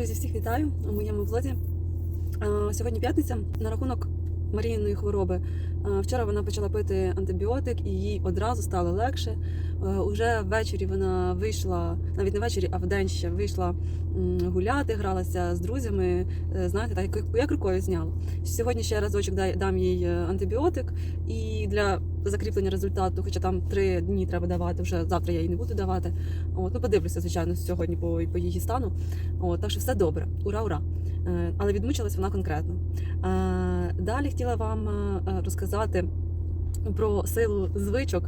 Друзі, всіх вітаю у моєму влозі. Сьогодні п'ятниця на рахунок Маріїної хвороби. Вчора вона почала пити антибіотик і їй одразу стало легше. Уже ввечері вона вийшла, навіть не ввечері, а вдень ще вийшла гуляти, гралася з друзями. Е, Знаєте, так як, рукою зняло. Сьогодні ще разочок дам їй е, антибіотик, і для закріплення результату, хоча там три дні треба давати, вже завтра я її не буду давати. От, ну подивлюся, звичайно, сьогодні по, по її стану. От, так що все добре, ура, ура. Е, Але відмучилась вона конкретно. Е, Далі хотіла вам е, розказати про силу звичок.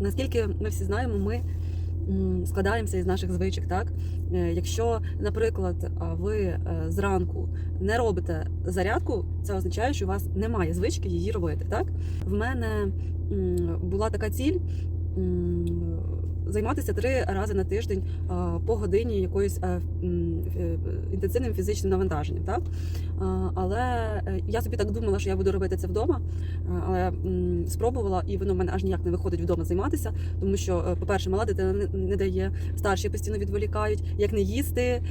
Наскільки ми всі знаємо, ми складаємося із наших звичок. Так? Е, Якщо, наприклад, ви е, зранку не робите зарядку, це означає, що у вас немає звички її робити. Так? В мене була така ціль. Займатися три рази на тиждень по годині якоюсь е, е, інтенсивним фізичним навантаженням. Так? Але е, я собі так думала, що я буду робити це вдома, але спробувала, і воно в мене аж ніяк не виходить вдома займатися, тому що, по-перше, мала дитина не- дає, старші постійно відволікають. Як не їсти,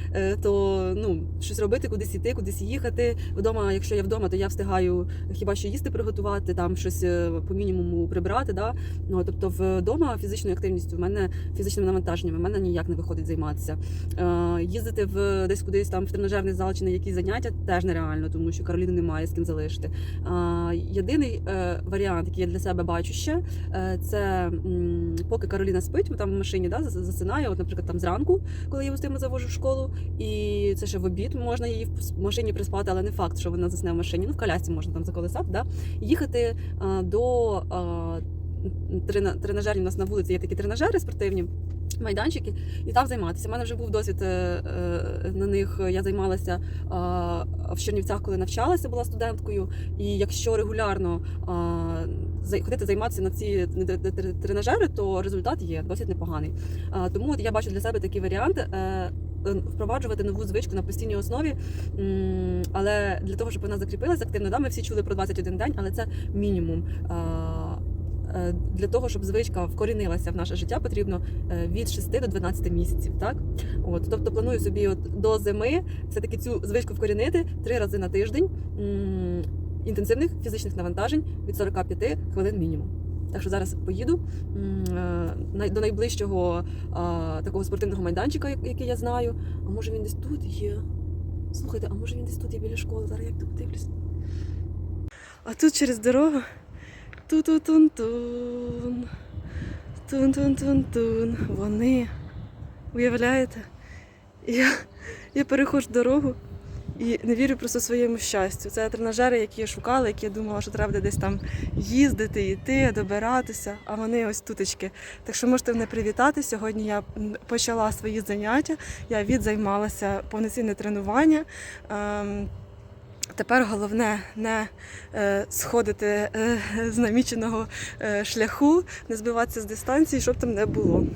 то ну, щось робити, кудись іти, кудись їхати. Вдома, якщо я вдома, то я встигаю хіба що їсти приготувати, там щось по мінімуму прибрати. Да? Ну, тобто вдома фізичною активністю в мене фізичним навантаженням, в мене ніяк не виходить займатися. Е, їздити в десь кудись там в тренажерний зал чи на якісь заняття теж нереально, тому що Кароліни немає з ким залишити. Е, єдиний е, варіант, який я для себе бачу ще, це поки Кароліна спить, там в машині да, засинає, от, наприклад, там зранку, коли я устимо завожу в школу, і це ще в обід можна її в машині приспати, але не факт, що вона засне в машині. Ну, в колясці можна там заколисати, да? їхати до. Е, трена- тренажерів у нас на вулиці є такі тренажери спортивні. Майданчики і там займатися. У мене вже був досвід е, е, на них. Я займалася е, в Чернівцях, коли навчалася, була студенткою. І якщо регулярно е, ходити займатися на ці тр- тр- тренажери, то результат є досить непоганий. Е, Тому я бачу для себе такий варіант. е, е, Впроваджувати нову звичку на постійній основі, але для того, щоб вона закріпилася активно, да, ми всі чули про 21 день, але це мінімум. Е, Для того, щоб звичка вкорінилася в наше життя, потрібно е, від 6 до 12 місяців. Так? От, тобто планую собі от до зими все-таки цю звичку вкорінити три рази на тиждень інтенсивних фізичних навантажень від 45 хвилин мінімум. Так що зараз поїду е, до найближчого такого спортивного майданчика, як- який я знаю. А може він десь тут є? Слухайте, а може він десь тут є біля школи? Зараз я тут подивлюсь. А тут через дорогу ту-ту-тун-тун. Тун-тун-тун-тун. Вони. Уявляєте? Я, я переходжу дорогу і не вірю просто своєму щастю. Це тренажери, які я шукала, які я думала, що треба десь там їздити, йти, добиратися, а вони ось тутечки. Так що можете мене привітати. Сьогодні я почала свої заняття, я відзаймалася повноцінне тренування. Тепер головне не е, сходити е, з наміченого е, шляху, не збиватися з дистанції, щоб там не було.